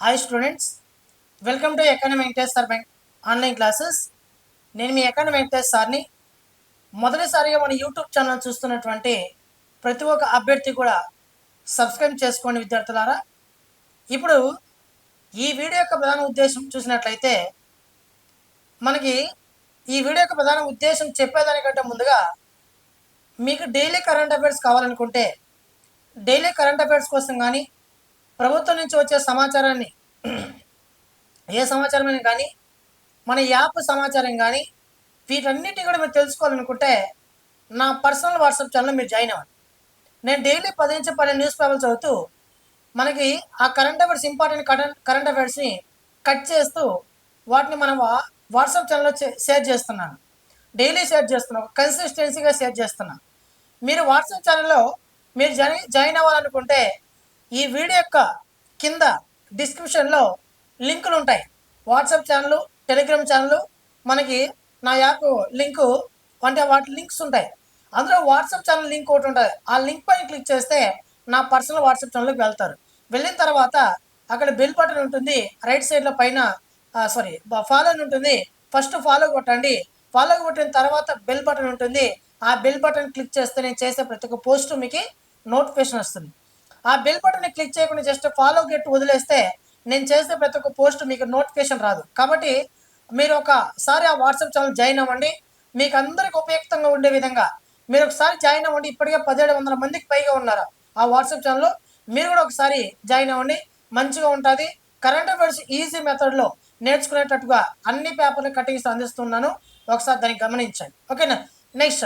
Hi students welcome to economy Venkatesh sir bank online classes నేను మీ economy Venkatesh సార్ని మొదటిసారిగా మన యూట్యూబ్ ఛానల్ చూస్తున్నటువంటి ప్రతి ఒక్క అభ్యర్థి కూడా సబ్స్క్రైబ్ చేసుకోండి విద్యార్థులారా. ఇప్పుడు ఈ వీడియో యొక్క ప్రధాన ఉద్దేశం చూసినట్లయితే మనకి ఈ వీడియో యొక్క ప్రధాన ఉద్దేశం చెప్పేదానికంటే ముందుగా మీకు డైలీ కరెంట్ అఫైర్స్ కావాలనుకుంటే డైలీ కరెంట్ అఫైర్స్ కోసం కానీ ప్రభుత్వం నుంచి వచ్చే సమాచారాన్ని ఏ సమాచారమైనా కానీ మన యాప్ సమాచారం కానీ వీటన్నిటిని కూడా మీరు తెలుసుకోవాలనుకుంటే నా పర్సనల్ వాట్సాప్ ఛానల్ మీరు జాయిన్ అవ్వండి. నేను డైలీ పది నుంచి పన్నెండు న్యూస్ పేపర్లు చదువుతూ మనకి ఆ current affairs important current current అఫైర్స్ని cut చేస్తూ వాటిని మనం వా- వాట్సాప్ ఛానల్లో చే- షేర్ చేస్తున్నాను. డైలీ షేర్ చేస్తున్నాను. కన్సిస్టెన్సీగా షేర్ చేస్తున్నాను మీరు వాట్సాప్ ఛానల్లో మీరు జాయిన్ జాయిన్ అవ్వాలనుకుంటే ఈ వీడియో యొక్క కింద డిస్క్రిప్షన్లో లింకులు ఉంటాయి. వాట్సాప్ ఛానల్ టెలిగ్రామ్ ఛానల్ మనకి నా యాప్ లింకు అంటే వాటి లింక్స్ ఉంటాయి. అందులో వాట్సాప్ ఛానల్ లింక్ ఒకటి ఉంటుంది. ఆ లింక్ పైన క్లిక్ చేస్తే నా పర్సనల్ వాట్సాప్ ఛానల్కి వెళ్తారు. వెళ్ళిన తర్వాత అక్కడ బెల్ బటన్ ఉంటుంది. రైట్ సైడ్లో పైన సారీ ఫాలో అని ఉంటుంది. ఫస్ట్ ఫాలో కొట్టండి. ఫాలో కొట్టిన తర్వాత బెల్ బటన్ ఉంటుంది. ఆ బెల్ బటన్ క్లిక్ చేస్తే నేను చేసే ప్రతి ఒక్క పోస్ట్ మీకు నోటిఫికేషన్ వస్తుంది. ఆ బెల్ బటన్ క్లిక్ చేయకుండా జస్ట్ ఫాలో గెట్ వదిలేస్తే నేను చేసే ప్రతి ఒక్క పోస్ట్ మీకు నోటిఫికేషన్ రాదు. కాబట్టి మీరు ఒకసారి ఆ వాట్సాప్ ఛానల్ జాయిన్ అవ్వండి. మీకు అందరికి ఉపయుక్తంగా ఉండే విధంగా మీరు ఒకసారి జాయిన్ అవ్వండి. ఇప్పటికే పదిహేడు వందల మందికి పైగా ఉన్నారు ఆ వాట్సాప్ ఛానల్లో. మీరు కూడా ఒకసారి జాయిన్ అవ్వండి. మంచిగా ఉంటుంది. కరెంట్ అఫైర్స్ ఈజీ మెథడ్లో నేర్చుకునేటట్టుగా అన్ని పేపర్లు కటింగ్స్ అందిస్తున్నాను. ఒకసారి దాన్ని గమనించండి. ఓకేనా? నెక్స్ట్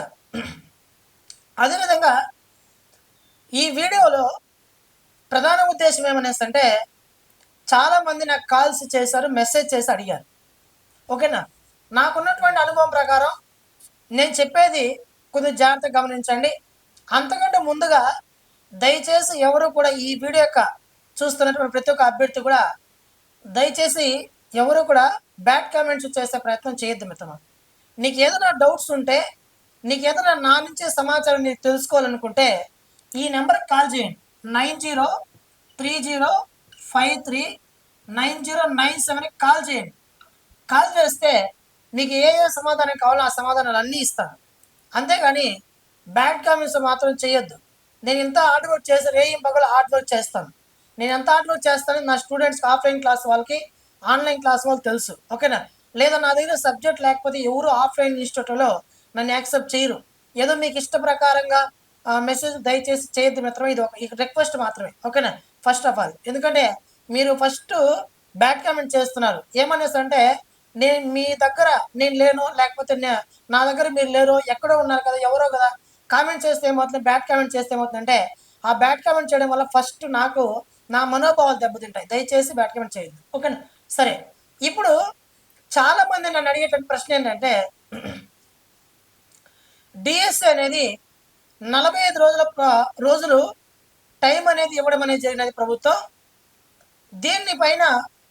అదేవిధంగా ఈ వీడియోలో ప్రధాన ఉద్దేశం ఏమనేసి అంటే చాలామంది నాకు కాల్స్ చేశారు మెసేజ్ చేసి అడిగారు. ఓకేనా? నాకున్నటువంటి అనుభవం ప్రకారం నేను చెప్పేది కొంచెం జాగ్రత్తగా గమనించండి. అంతకంటే ముందుగా దయచేసి ఎవరు కూడా ఈ వీడియో యొక్క చూస్తున్నటువంటి ప్రతి ఒక్క అభ్యర్థి కూడా దయచేసి ఎవరు కూడా బ్యాడ్ కామెంట్స్ చేసే ప్రయత్నం చేయొద్దు మిత్రమా? నీకు ఏదైనా డౌట్స్ ఉంటే నీకు ఏదైనా నా నుంచే సమాచారం నీకు తెలుసుకోవాలనుకుంటే ఈ నెంబర్కి కాల్ చేయండి. Nine zero three zero five three nine zero nine సెవెన్కి కాల్ చేయండి. కాల్ చేస్తే మీకు ఏ ఏ సమాధానం కావాలో ఆ సమాధానాలు అన్నీ ఇస్తాను. అంతేగాని బ్యాడ్ కామెంట్స్ మాత్రం చేయొద్దు. నేను ఎంత హార్డ్ వర్క్ చేసి రేయం పగలు హార్డ్ వర్క్ చేస్తాను. నేను ఎంత హార్డ్ వర్క్ నా స్టూడెంట్స్కి ఆఫ్లైన్ క్లాస్ వాళ్ళకి ఆన్లైన్ క్లాస్ వాళ్ళు తెలుసు. ఓకేనా? లేదా నా దగ్గర సబ్జెక్ట్ లేకపోతే ఎవరు ఆఫ్లైన్ ఇన్స్టిట్యూట్లో నన్ను యాక్సెప్ట్ చేయరు. ఏదో మీకు ఇష్ట ప్రకారంగా మెసేజ్ దయచేసి చేయొద్దు మిత్రం ఇది ఒక రిక్వెస్ట్ మాత్రమే. ఓకేనా? ఫస్ట్ ఆఫ్ ఆల్ ఎందుకంటే మీరు ఫస్ట్ బ్యాడ్ కామెంట్ చేస్తున్నారు. ఏమనేసి అంటే నేను మీ దగ్గర నేను లేను లేకపోతే నా దగ్గర మీరు లేరు ఎక్కడో ఉన్నారు కదా ఎవరో కదా కామెంట్ చేస్తే ఏమవుతుంది బ్యాడ్ కామెంట్ చేస్తే ఏమవుతుందంటే ఆ బ్యాడ్ కామెంట్ చేయడం వల్ల ఫస్ట్ నాకు నా మనోభావాలు దెబ్బతింటాయి. దయచేసి బ్యాడ్ కామెంట్ చేయొద్దు. ఓకేనా సరే. ఇప్పుడు చాలా మంది నన్ను అడిగేటువంటి ప్రశ్న ఏంటంటే డిఎస్సి అనేది నలభై ఐదు రోజుల రోజులు టైం అనేది ఇవ్వడం అనేది జరిగినది ప్రభుత్వం. దీన్ని పైన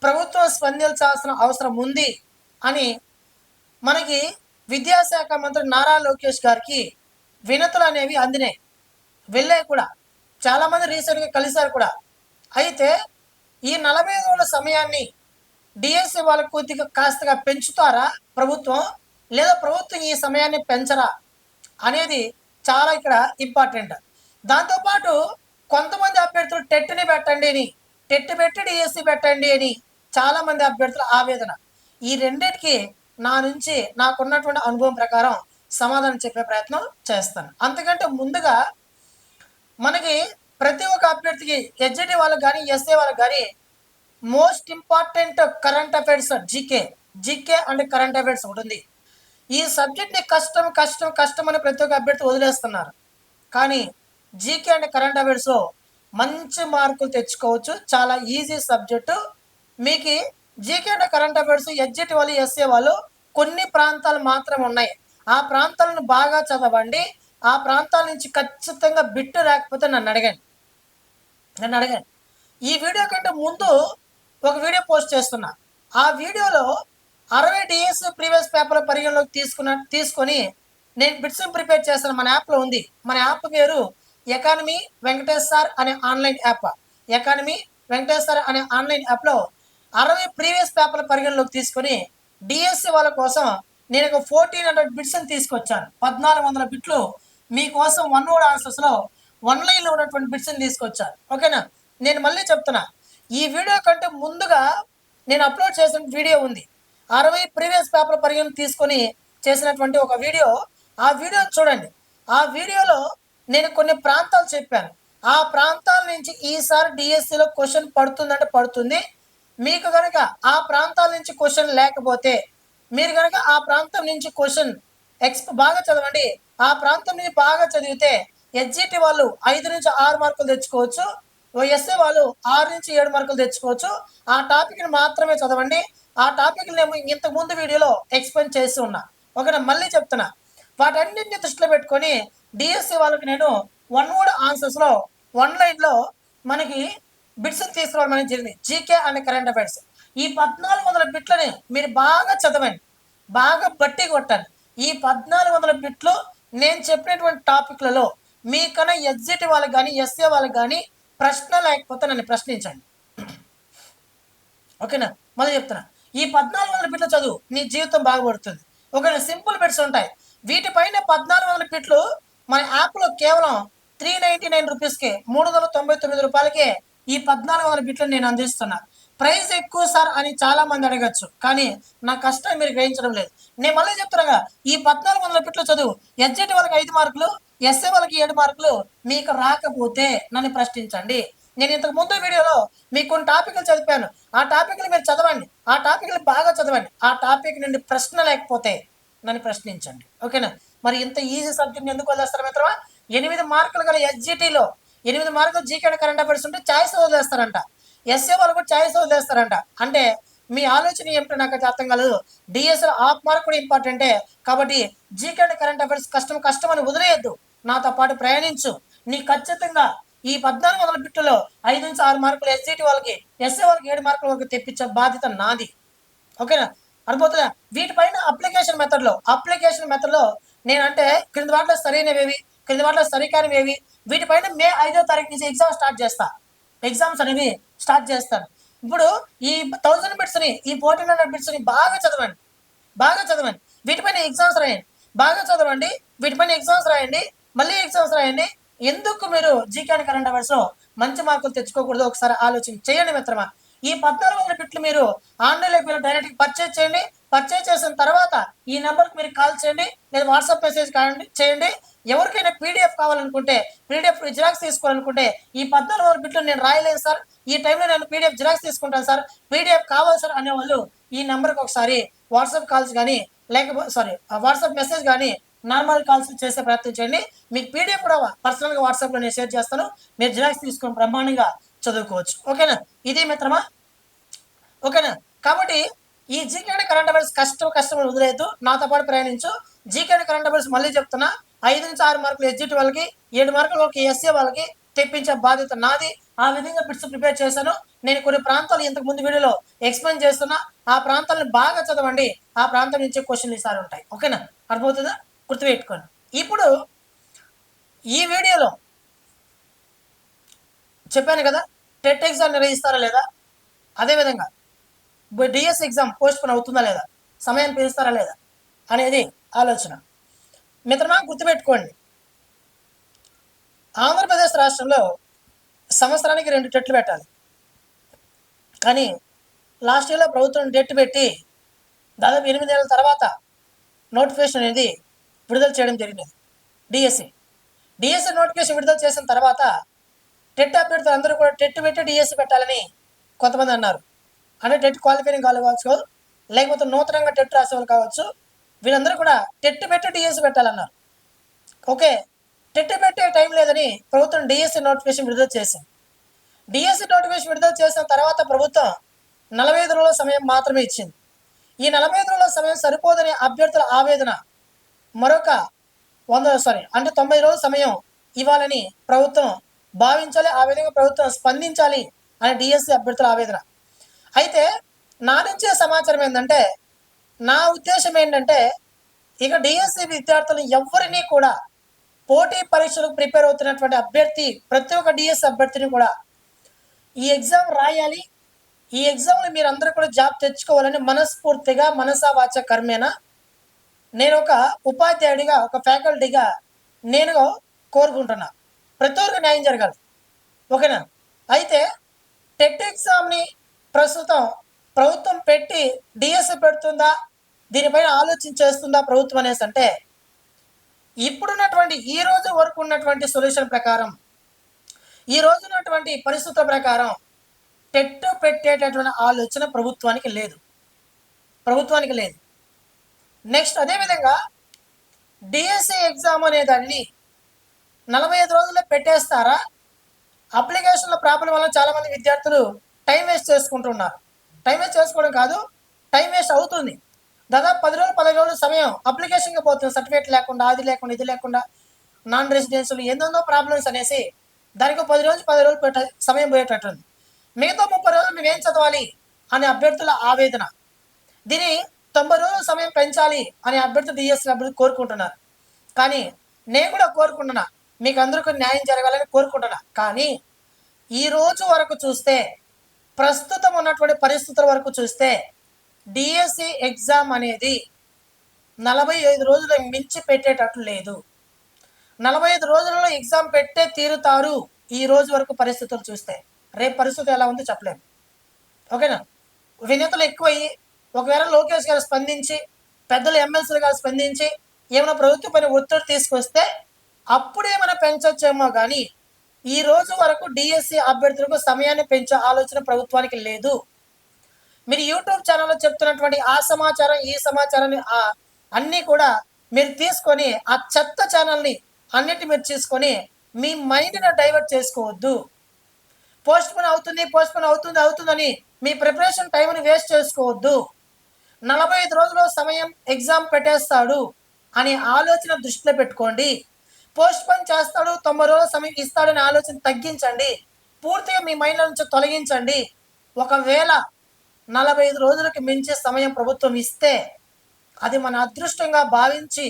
ప్రభుత్వం స్పందించాల్సిన అవసరం ఉంది అని మనకి విద్యాశాఖ మంత్రి నారా లోకేష్ గారికి వినతులు అనేవి అందినాయి. వెళ్ళాయి కూడా. చాలామంది రీసెంట్గా కలిశారు కూడా. అయితే ఈ నలభై రోజుల సమయాన్ని డిఎస్సి వాళ్ళకి కొద్దిగా కాస్తగా పెంచుతారా ప్రభుత్వం? లేదా ప్రభుత్వం ఈ సమయాన్ని పెంచరా అనేది చాలా ఇక్కడ ఇంపార్టెంట్. దాంతోపాటు కొంతమంది అభ్యర్థులు టెట్ని పెట్టండి అని టెట్ పెట్టి డిఎస్సి పెట్టండి అని చాలా మంది అభ్యర్థుల ఆవేదన. ఈ రెండింటికి నా నుంచి నాకున్నటువంటి అనుభవం ప్రకారం సమాధానం చెప్పే ప్రయత్నం చేస్తాను. అంతకంటే ముందుగా మనకి ప్రతి ఒక్క అభ్యర్థికి హెచ్డి వాళ్ళకి కానీ ఎస్ఏ వాళ్ళకి కానీ most important current affairs GK GK and current affairs ఉంటుంది ఈ సబ్జెక్ట్ని కష్టం కష్టం కష్టం అని ప్రతి ఒక్క అభ్యర్థి వదిలేస్తున్నారు. కానీ జీకే అండ్ కరెంట్ అఫైర్స్లో మంచి మార్కులు తెచ్చుకోవచ్చు. చాలా ఈజీ సబ్జెక్టు. మీకు GK and current affairs SGT వాళ్ళు ఎస్ఏ వాళ్ళు కొన్ని ప్రాంతాలు మాత్రం ఉన్నాయి. ఆ ప్రాంతాలను బాగా చదవండి. ఆ ప్రాంతాల నుంచి ఖచ్చితంగా బిట్టు రాకపోతే నన్ను అడగండి. నన్ను అడగండి. ఈ వీడియో కంటే ముందు ఒక వీడియో పోస్ట్ చేస్తున్నా. ఆ వీడియోలో అరవై డిఎస్ ప్రీవియస్ పేపర్ పరిగణలోకి తీసుకున్న తీసుకొని నేను బిట్స్ ప్రిపేర్ చేస్తాను. మన యాప్లో ఉంది. మన యాప్ పేరు ఎకానమీ వెంకటేష్ సార్ అనే ఆన్లైన్ యాప్. ఎకానమీ వెంకటేశ్వర అనే ఆన్లైన్ యాప్లో అరవై ప్రీవియస్ పేపర్ల పరిగణలోకి తీసుకొని డిఎస్సి వాళ్ళ కోసం నేను ఒక ఫోర్టీన్ హండ్రెడ్ బిట్స్ని తీసుకొచ్చాను. పద్నాలుగు వందల బిట్లు మీకోసం వన్ వర్డ్ ఆన్సర్స్లో వన్ లైన్లో ఉన్నటువంటి బిట్స్ని తీసుకొచ్చాను. ఓకేనా? నేను మళ్ళీ చెప్తున్నా. ఈ వీడియో కంటే ముందుగా నేను అప్లోడ్ చేసిన వీడియో ఉంది. అరవై ప్రీవియస్ పేపర్ పరిగణ తీసుకొని చేసినటువంటి ఒక వీడియో. ఆ వీడియో చూడండి. ఆ వీడియోలో నేను కొన్ని ప్రాంతాలు చెప్పాను. ఆ ప్రాంతాల నుంచి ఈసారి డిఎస్సిలో క్వశ్చన్ పడుతుందంటే పడుతుంది. మీకు కనుక ఆ ప్రాంతాల నుంచి క్వశ్చన్ లేకపోతే మీరు కనుక ఆ ప్రాంతం నుంచి క్వశ్చన్ ఎక్స్ బాగా చదవండి. ఆ ప్రాంతం నుంచి బాగా చదివితే ఎస్జిటి వాళ్ళు ఐదు నుంచి ఆరు మార్కులు తెచ్చుకోవచ్చు. ఎస్ఏ వాళ్ళు ఆరు నుంచి ఏడు మార్కులు తెచ్చుకోవచ్చు. ఆ టాపిక్ని మాత్రమే చదవండి. ఆ టాపిక్ నేను ఇంతకుముందు వీడియోలో ఎక్స్ప్లెయిన్ చేసి ఉన్నా. ఓకేనా మళ్ళీ చెప్తున్నా. వాటన్నింటిని దృష్టిలో పెట్టుకొని డిఎస్సి వాళ్ళకి నేను వన్ వర్డ్ ఆన్సర్స్లో వన్ లైన్లో మనకి బిట్స్ తీసుకురావడం అనేది జరిగింది. జీకే అండ్ కరెంట్ అఫైర్స్ ఈ పద్నాలుగు వందల బిట్లని మీరు బాగా చదవండి. బాగా బట్టి కొట్టండి. ఈ పద్నాలుగు వందల బిట్లు నేను చెప్పినటువంటి టాపిక్లలో మీకన్నా ఎగ్జిట్ వాళ్ళకి కానీ ఎస్ఏ వాళ్ళకి కానీ ప్రశ్న లేకపోతే నన్ను ప్రశ్నించండి. ఓకేనా? మళ్ళీ చెప్తున్నా. ఈ పద్నాలుగు వందల బిట్లు చదువు నీ జీవితం బాగుపడుతుంది ఓకేనా? సింపుల్ బిట్స్ ఉంటాయి. వీటిపైన పద్నాలుగు వందల బిట్లు మన యాప్లో కేవలం త్రీ నైంటీ నైన్ రూపీస్కి మూడు వందల తొంభై తొమ్మిది రూపాయలకే ఈ పద్నాలుగు వందల బిట్లు నేను అందిస్తున్నా. ప్రైస్ ఎక్కువ సార్ అని చాలా మంది అడగచ్చు కానీ నా కష్టం మీరు గ్రహించడం లేదు. నేను మళ్ళీ చెప్తున్నాగా ఈ పద్నాలుగు వందల బిట్లు చదువు ఎస్జెట్ వాళ్ళకి ఐదు మార్కులు ఎస్ఏ వాళ్ళకి ఏడు మార్కులు మీకు రాకపోతే నన్ను ప్రశ్నించండి. నేను ఇంతకు ముందు వీడియోలో మీకు కొన్ని టాపిక్లు చదివాను. ఆ టాపిక్లు మీరు చదవండి. ఆ టాపిక్లు బాగా చదవండి. ఆ టాపిక్ నుండి ప్రశ్న లేకపోతే నన్ను ప్రశ్నించండి. ఓకేనా? మరి ఇంత ఈజీ సబ్జెక్ట్ ఎందుకు వదిలేస్తారు మిత్రమా? ఎనిమిది మార్కులు గల ఎస్జిటిలో ఎనిమిది మార్కులు జీకే కరెంట్ అఫైర్స్ ఉంటే ఛాయిస్ వదిలేస్తారంట. ఎస్ఏ వాళ్ళు కూడా ఛాయిస్ వదిలేస్తారంట. అంటే మీ ఆలోచన ఏమిటో నాకు అయితే అర్థం కాలేదు. డిఎస్ఎల్ ఆఫ్ మార్క్ కూడా ఇంపార్టెంటే కాబట్టి జీకే కరెంట్ అఫైర్స్ కష్టం కష్టం అని వదిలేయద్దు. నాతో పాటు ప్రయాణించు. నీ ఖచ్చితంగా ఈ పద్నాలుగు వందల బిట్టులో ఐదు నుంచి ఆరు మార్కులు ఎస్జిటి వాళ్ళకి ఎస్ఏ వాళ్ళకి ఏడు మార్కుల వరకు తెప్పించే బాధ్యత నాది. ఓకేనా? అర్థమవుతుందా? వీటిపైన అప్లికేషన్ మెథడ్లో అప్లికేషన్ మెథడ్లో నేనంటే క్రింద వాటిలో సరైనవేవి క్రింద వాటిలో సరికానివేవి వీటిపైన మే ఐదో తారీఖు నుంచి ఎగ్జామ్ స్టార్ట్ చేస్తా. ఎగ్జామ్స్ అనేవి స్టార్ట్ చేస్తాను. ఇప్పుడు ఈ థౌజండ్ బిట్స్ని ఈ ఫోర్టీన్ హండ్రెడ్ బిట్స్ని బాగా చదవండి. బాగా చదవండి. వీటిపైన ఎగ్జామ్స్ రాయండి. బాగా చదవండి. వీటిపైన ఎగ్జామ్స్ రాయండి. మళ్ళీ ఎగ్జామ్స్ రాయండి. ఎందుకు మీరు జీకే అండ్ కరెంట్ అవర్స్లో మంచి మార్కులు తెచ్చుకోకూడదు? ఒకసారి ఆలోచన చేయండి మిత్రమా. ఈ పద్నాలుగు వందల బిట్లు మీరు ఆన్లైన్లోకి వెళ్ళి డైరెక్ట్గా పర్చేజ్ చేయండి. పర్చేజ్ చేసిన తర్వాత ఈ నెంబర్కి మీరు కాల్ చేయండి లేదా వాట్సాప్ మెసేజ్ కాండి చేయండి. ఎవరికైనా పీడిఎఫ్ కావాలనుకుంటే పీడిఎఫ్ జిరాక్స్ తీసుకోవాలనుకుంటే ఈ పద్నాలుగు వందల బిట్లు నేను రాయలేను సార్. ఈ టైంలో నేను పీడిఎఫ్ జిరాక్స్ తీసుకుంటాను సార్. పీడిఎఫ్ కావాలి సార్ అనేవాళ్ళు ఈ నెంబర్కి ఒకసారి వాట్సాప్ కాల్స్ కానీ లేకపోతే సారీ వాట్సాప్ మెసేజ్ కానీ నార్మల్ కాల్స్ చేసే ప్రయత్నం చేయండి. మీకు పీడిఎఫ్ కూడా పర్సనల్గా వాట్సాప్లో నేను షేర్ చేస్తాను. మీరు జిరాక్స్ తీసుకొని బ్రహ్మాండంగా చదువుకోవచ్చు. ఓకేనా? ఇది మిత్రమా? ఓకేనా? కాబట్టి ఈ జీకే కరెంట్ అఫైర్స్ కష్టం కష్టం వదిలేదు నాతో పాటు ప్రయాణించు. జీకే కరెంట్ అఫైర్స్ మళ్ళీ చెప్తున్నా. ఐదు నుంచి ఆరు మార్కులు ఎస్జిటి వాళ్ళకి ఏడు మార్కులు వాళ్ళకి ఎస్ఏ వాళ్ళకి తెప్పించే బాధ్యత నాది. ఆ విధంగా బిట్స్ ప్రిపేర్ చేశాను. నేను కొన్ని ప్రాంతాలు ఇంతకు ముందు వీడియోలో ఎక్స్ప్లెయిన్ చేస్తున్నా. ఆ ప్రాంతాలను బాగా చదవండి. ఆ ప్రాంతం నుంచి క్వశ్చన్లు ఈసారి ఉంటాయి. ఓకేనా? అర్థమవుతుందా? గుర్తుపెట్టుకోండి. ఇప్పుడు ఈ వీడియోలో చెప్పాను కదా టెట్ ఎగ్జామ్ నిర్వహిస్తారా లేదా? అదేవిధంగా డిఎస్ ఎగ్జామ్ పోస్ట్ పోన్ అవుతుందా లేదా? సమయాన్ని పెంచుతారా లేదా? అనేది ఆలోచన. మిత్రమా గుర్తుపెట్టుకోండి. ఆంధ్రప్రదేశ్ రాష్ట్రంలో సంవత్సరానికి రెండు టెట్లు పెట్టాలి. కానీ లాస్ట్ ఇయర్లో ప్రభుత్వం డెట్ పెట్టి దాదాపు ఎనిమిది నెలల తర్వాత నోటిఫికేషన్ అనేది విడుదల చేయడం జరిగినది డిఎస్సి డిఎస్సి నోటిఫికేషన్ విడుదల చేసిన తర్వాత టెట్ అభ్యర్థులు అందరూ కూడా టెట్ పెట్టి డిఎస్సి పెట్టాలని కొంతమంది అన్నారు. అంటే టెట్ క్వాలిఫైయింగ్ కావచ్చు లేకపోతే నూతనంగా టెట్ రాసేవాళ్ళు కావచ్చు. వీళ్ళందరూ కూడా టెట్ పెట్టి డిఎస్సి పెట్టాలన్నారు. ఓకే. టెట్ పెట్టే టైం లేదని ప్రభుత్వం డిఎస్సి నోటిఫికేషన్ విడుదల చేసింది. డిఎస్సి నోటిఫికేషన్ విడుదల చేసిన తర్వాత ప్రభుత్వం నలభై ఐదు రోజుల సమయం మాత్రమే ఇచ్చింది. ఈ నలభై ఐదు రోజుల సమయం సరిపోదని అభ్యర్థుల ఆవేదన మరొక వంద సారీ అంటే తొంభై రోజుల సమయం ఇవ్వాలని ప్రభుత్వం భావించాలి ఆ విధంగా ప్రభుత్వం స్పందించాలి అనే డిఎస్సి అభ్యర్థుల ఆవేదన. అయితే నా నుంచే సమాచారం ఏంటంటే నా ఉద్దేశం ఏంటంటే ఇక డిఎస్సి విద్యార్థులు ఎవరిని కూడా పోటీ పరీక్షలకు ప్రిపేర్ అవుతున్నటువంటి అభ్యర్థి ప్రతి ఒక్క డిఎస్సి అభ్యర్థిని కూడా ఈ ఎగ్జామ్ రాయాలి. ఈ ఎగ్జామ్లో మీరు అందరూ కూడా జాబ్ తెచ్చుకోవాలని మనస్ఫూర్తిగా మనసా వాచ కర్మేనా? నేను ఒక ఉపాధ్యాయుడిగా ఒక ఫ్యాకల్టీగా నేను కోరుకుంటున్నా. ప్రతి ఒక్కరికి న్యాయం జరగాలి. ఓకేనా? అయితే టెట్ ఎగ్జామ్ని ప్రస్తుతం ప్రభుత్వం పెట్టి డిఎస్సి పెడుతుందా? దీనిపైన ఆలోచన చేస్తుందా ప్రభుత్వం అనేసి అంటే ఇప్పుడున్నటువంటి ఈ రోజు వరకు ఉన్నటువంటి సొల్యూషన్ ప్రకారం ఈ రోజు ఉన్నటువంటి పరిస్థితుల ప్రకారం టెట్ పెట్టేటటువంటి ఆలోచన ప్రభుత్వానికి లేదు. ప్రభుత్వానికి లేదు. నెక్స్ట్ అదేవిధంగా డిఎస్సి ఎగ్జామ్ అనే దాన్ని నలభై ఐదు రోజుల్లో పెట్టేస్తారా? అప్లికేషన్ల ప్రాబ్లం వల్ల చాలామంది విద్యార్థులు టైం వేస్ట్ చేసుకుంటున్నారు. టైం వేస్ట్ చేసుకోవడం కాదు టైం వేస్ట్ అవుతుంది. దాదాపు పది రోజులు పదహైదు రోజులు సమయం అప్లికేషన్కి పోతుంది. సర్టిఫికేట్ లేకుండా అది లేకుండా ఇది లేకుండా నాన్ రెసిడెన్షియల్ ఎందెందో ప్రాబ్లమ్స్ అనేసి దానికి పది రోజులు పది రోజులు సమయం పోయేటట్టుంది. మిగతా ముప్పై రోజులు మేము ఏం చదవాలి అనే అభ్యర్థుల ఆవేదన. దీని తొంభై రోజుల సమయం పెంచాలి అని అభ్యర్థులు డిఎస్సీ అభ్యర్థి కోరుకుంటున్నారు. కానీ నేను కూడా కోరుకుంటున్నా. మీకు అందరికీ న్యాయం జరగాలని కోరుకుంటున్నా. కానీ ఈ రోజు వరకు చూస్తే ప్రస్తుతం ఉన్నటువంటి పరిస్థితుల వరకు చూస్తే డిఎస్సి ఎగ్జామ్ అనేది నలభై ఐదు రోజులు మించి పెట్టేటట్లు లేదు. నలభై ఐదు రోజులలో ఎగ్జామ్ పెట్టే తీరుతారు ఈ రోజు వరకు పరిస్థితులు చూస్తే. రేపు పరిస్థితి ఎలా ఉందో చెప్పలేము ఓకేనా? వినతులు ఎక్కువయ్యి ఒకవేళ లోకేష్ గారు స్పందించి పెద్దలు ఎమ్మెల్సీలు గారు స్పందించి ఏమైనా ప్రభుత్వ పైన ఒత్తిడి తీసుకొస్తే అప్పుడేమైనా పెంచొచ్చేమో కానీ ఈ రోజు వరకు డిఎస్సి అభ్యర్థులకు సమయాన్ని పెంచే ఆలోచన ప్రభుత్వానికి లేదు. మీరు యూట్యూబ్ ఛానల్లో చెప్తున్నటువంటి ఆ సమాచారం ఈ సమాచారాన్ని అన్నీ కూడా మీరు తీసుకొని ఆ చెత్త ఛానల్ని అన్నిటి మీరు తీసుకొని మీ మైండ్ని డైవర్ట్ చేసుకోవద్దు. పోస్ట్ పోన్ అవుతుంది పోస్ట్ పోన్ అవుతుంది అవుతుందని మీ ప్రిపరేషన్ టైంని వేస్ట్ చేసుకోవద్దు. నలభై ఐదు రోజుల సమయం ఎగ్జామ్ పెట్టేస్తాడు అనే ఆలోచన దృష్టిలో పెట్టుకోండి. పోస్ట్ పోన్ చేస్తాడు తొంభై రోజుల సమయం ఇస్తాడనే ఆలోచన తగ్గించండి. పూర్తిగా మీ మైండ్ నుంచి తొలగించండి. ఒకవేళ నలభై ఐదు రోజులకి మించి సమయం ప్రభుత్వం ఇస్తే అది మన అదృష్టంగా భావించి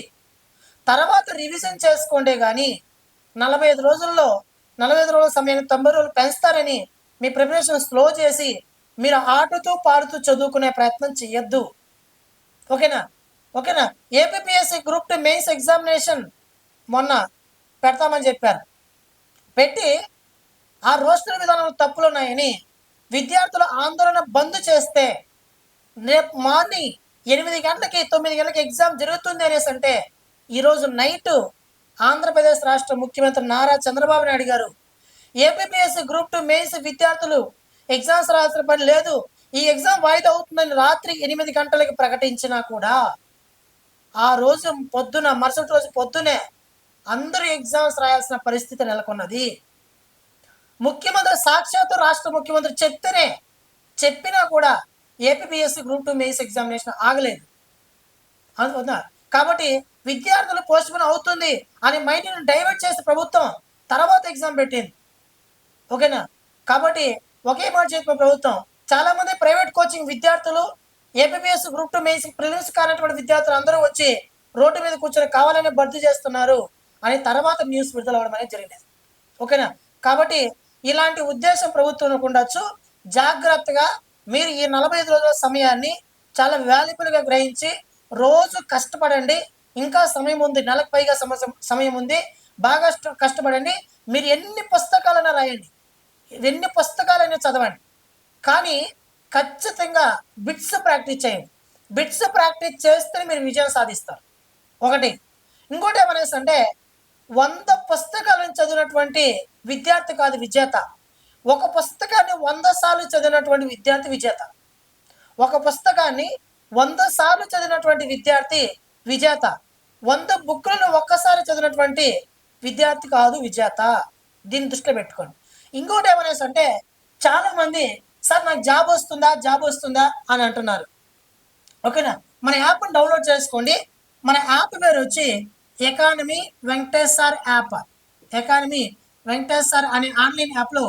తర్వాత రివిజన్ చేసుకోండి కానీ నలభై ఐదు రోజుల్లో నలభై ఐదు రోజుల సమయాన్ని తొంభై రోజులు పెంచుతారని మీ ప్రిపరేషన్ స్లో చేసి మీరు ఆడుతూ పాడుతూ చదువుకునే ప్రయత్నం చేయొద్దు ఓకేనా? ఓకేనా? APSC group two mains examination మొన్న పెడతామని చెప్పారు. పెట్టి ఆ రోస్టర్ విధానంలో తప్పులు ఉన్నాయని విద్యార్థులు ఆందోళన బంద్ చేస్తే రేపు మార్నింగ్ ఎనిమిది గంటలకి తొమ్మిది గంటలకి ఎగ్జామ్ జరుగుతుంది అనేసి అంటే ఈరోజు నైట్ ఆంధ్రప్రదేశ్ రాష్ట్ర ముఖ్యమంత్రి Nara Chandrababu Naidu garu APSC group two mains విద్యార్థులు ఎగ్జామ్స్ రాసిన పని లేదు. ఈ ఎగ్జామ్ వాయిదా అవుతుందని రాత్రి ఎనిమిది గంటలకి ప్రకటించినా కూడా ఆ రోజు పొద్దున మరుసటి రోజు పొద్దునే అందరూ ఎగ్జామ్స్ రాయాల్సిన పరిస్థితి నెలకొన్నది. ముఖ్యమంత్రి సాక్షాత్తు రాష్ట్ర ముఖ్యమంత్రి చెప్తేనే చెప్పినా కూడా APSC group two mains examination ఆగలేదు. అవునా కాబట్టి విద్యార్థులు పోస్ట్ పోన్ అవుతుంది అని మైండ్ని డైవర్ట్ చేసి ప్రభుత్వం తర్వాత ఎగ్జామ్ పెట్టింది. ఓకేనా? కాబట్టి ఒకే మాట చెప్పిన ప్రభుత్వం చాలా మంది ప్రైవేట్ కోచింగ్ విద్యార్థులు APS group two mains prelims కానటువంటి విద్యార్థులు అందరూ వచ్చి రోడ్డు మీద కూర్చొని కావాలని భర్తీ చేస్తున్నారు. అని తర్వాత న్యూస్ విడుదల అవ్వడం అనేది జరిగింది. ఓకేనా? కాబట్టి ఇలాంటి ఉద్దేశం ప్రభుత్వం ఉండొచ్చు. జాగ్రత్తగా మీరు ఈ నలభై ఐదు రోజుల సమయాన్ని చాలా వాల్యుబుల్గా గ్రహించి రోజు కష్టపడండి. ఇంకా సమయం ఉంది. నెలకు పైగా సమ- సమయం ఉంది. బాగా కష్టపడండి. మీరు ఎన్ని పుస్తకాలైనా రాయండి. ఎన్ని పుస్తకాలైనా చదవండి. కానీ ఖచ్చితంగా బిట్స్ ప్రాక్టీస్ చేయండి. బిట్స్ ప్రాక్టీస్ చేస్తేనే మీరు విజయం సాధిస్తారు. ఒకటి. ఇంకోటి ఏమనేసి అంటే వంద పుస్తకాలను చదివినటువంటి విద్యార్థి కాదు విజేత. ఒక పుస్తకాన్ని వంద సార్లు చదివినటువంటి విద్యార్థి విజేత. ఒక పుస్తకాన్ని వంద సార్లు చదివినటువంటి విద్యార్థి విజేత. వంద బుక్లను ఒక్కసారి చదివినటువంటి విద్యార్థి కాదు విజేత. దీన్ని దృష్టిలో పెట్టుకోండి. ఇంకోటి ఏమనేసి అంటే చాలా మంది సార్ నాకు జాబ్ వస్తుందా? జాబ్ వస్తుందా? అని అంటున్నారు. ఓకేనా? మన యాప్ని డౌన్లోడ్ చేసుకోండి. మన యాప్ పేరు వచ్చి economy Venkateshwar app economy Venkateshwar అనే ఆన్లైన్ యాప్లో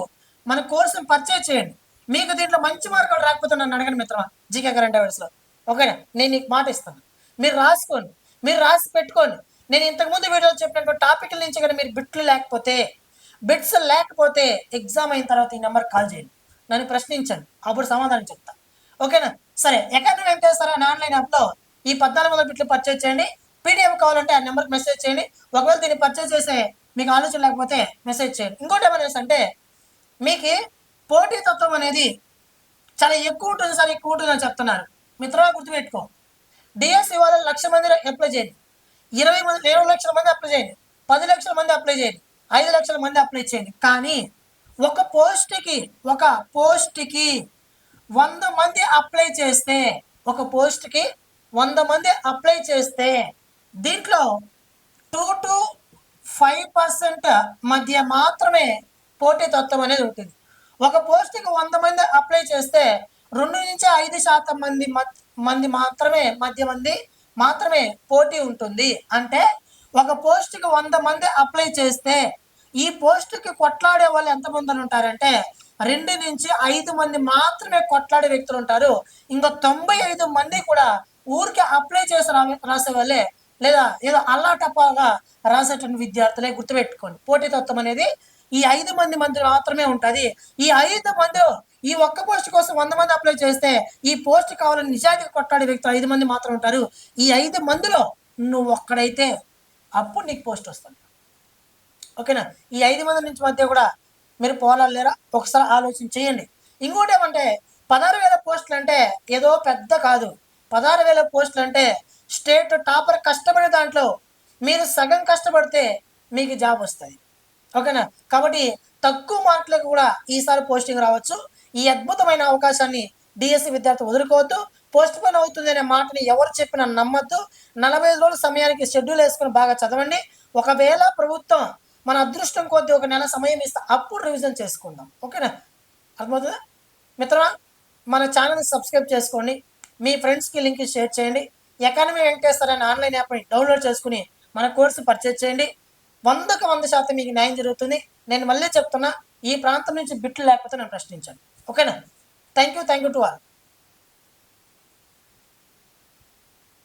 మన కోర్సును పర్చేజ్ చేయండి. మీకు దీంట్లో మంచి మార్కులు రాకపోతే నన్ను అడగండి మిత్రమా జీకే కరెంట్ అఫైర్స్లో ఓకేనా? నేను నీకు మాట ఇస్తాను. మీరు రాసుకోండి. మీరు రాసి పెట్టుకోండి. నేను ఇంతకుముందు వీడియోలో చెప్పినటువంటి టాపిక్ల నుంచి కానీ మీరు బిట్లు లేకపోతే బిట్స్ లేకపోతే ఎగ్జామ్ అయిన తర్వాత ఈ నెంబర్ కాల్ చేయండి. నన్ను ప్రశ్నించండి. అప్పుడు సమాధానం చెప్తా. ఓకేనా? సరే ఎక్కడ వెంకటేశ్వర అనే ఆన్లైన్ యాప్లో ఈ పద్నాలుగు వందల బిట్లు పర్చేజ్ చేయండి. పీడిఎఫ్ కావాలంటే ఆ నెంబర్కి మెసేజ్ చేయండి. ఒకవేళ దీన్ని పర్చేజ్ చేసే మీకు ఆలోచన లేకపోతే మెసేజ్ చేయండి. ఇంకోటి ఏమైనా అంటే మీకు పోటీతత్వం అనేది చాలా ఎక్కువ ఉంటుంది సార్ ఎక్కువ ఉంటుంది అని చెప్తున్నారు. మిత్రులు గుర్తుపెట్టుకో. డిఎస్సి వాళ్ళు లక్ష మంది అప్లై చేయండి. ఇరవై మంది ఇరవై లక్షల మంది అప్లై చేయండి. పది లక్షల మంది అప్లై చేయండి. ఐదు లక్షల మంది అప్లై చేయండి. కానీ ఒక పోస్ట్కి ఒక పోస్ట్కి వంద మంది అప్లై చేస్తే ఒక పోస్ట్కి వంద మంది అప్లై చేస్తే దీంట్లో టూ టు ఫైవ్ పర్సెంట్ మధ్య మాత్రమే పోటీతత్వం అనేది ఉంటుంది. ఒక పోస్ట్కి వంద మంది అప్లై చేస్తే రెండు నుంచి ఐదు శాతం మంది మంది మాత్రమే మధ్య మంది మాత్రమే పోటీ ఉంటుంది. అంటే ఒక పోస్ట్కి వంద మంది అప్లై చేస్తే ఈ పోస్టుకి కొట్లాడే వాళ్ళు ఎంతమంది అని ఉంటారంటే రెండు నుంచి ఐదు మంది మాత్రమే కొట్లాడే వ్యక్తులు ఉంటారు. ఇంకా తొంభై ఐదు మంది కూడా ఊరికి అప్లై చేసి రాసే వాళ్ళే లేదా ఏదో అల్లాటప్పాగా రాసేటువంటి విద్యార్థులే గుర్తుపెట్టుకోండి. పోటీతత్వం అనేది ఈ ఐదు మంది మంది మాత్రమే ఉంటుంది. ఈ ఐదు మంది ఈ ఒక్క పోస్ట్ కోసం వంద మంది అప్లై చేస్తే ఈ పోస్ట్ కావాలని నిజానికి కొట్టాడే వ్యక్తులు ఐదు మంది మాత్రం ఉంటారు. ఈ ఐదు మందిలో నువ్వు ఒక్కడైతే అప్పుడు నీకు పోస్ట్ వస్తుంది. ఓకేనా? ఈ ఐదు మంది నుంచి మధ్య కూడా మీరు పోలాలేరా ఒకసారి ఆలోచన చేయండి. ఇంకోటి ఏమంటే పదహారు వేల పోస్టులు అంటే ఏదో పెద్ద కాదు. పదహారు వేల పోస్టులు అంటే స్టేట్ టాపర్ కష్టపడే దాంట్లో మీరు సగం కష్టపడితే మీకు జాబ్ వస్తుంది. ఓకేనా? కాబట్టి తక్కువ మార్కులకు కూడా ఈసారి పోస్టింగ్ రావచ్చు. ఈ అద్భుతమైన అవకాశాన్ని డిఎస్సి విద్యార్థి వదులుకోవద్దు. పోస్ట్ పోన్ అవుతుంది అనే మాటని ఎవరు చెప్పినా నమ్మద్దు. నలభై ఐదు రోజుల సమయానికి షెడ్యూల్ వేసుకుని బాగా చదవండి. ఒకవేళ ప్రభుత్వం మన అదృష్టం కొద్దీ ఒక నెల సమయం ఇస్తే అప్పుడు రివిజన్ చేసుకుందాం. ఓకేనా? అర్థమవుతుందా? మిత్రమా మన ఛానల్ని సబ్స్క్రైబ్ చేసుకోండి. మీ ఫ్రెండ్స్కి లింక్ షేర్ చేయండి. ఎకానమీ వెంకటేశ్వర అనే ఆన్లైన్ యాప్ని డౌన్లోడ్ చేసుకుని మన కోర్సు పర్చేజ్ చేయండి. వందకు వంద శాతం మీకు న్యాయం జరుగుతుంది. నేను మళ్ళీ చెప్తున్నా ఈ ప్రాంతం నుంచి బిట్లు లేకపోతే నేను ప్రశ్నించాను ఓకేనా thank you thank you to all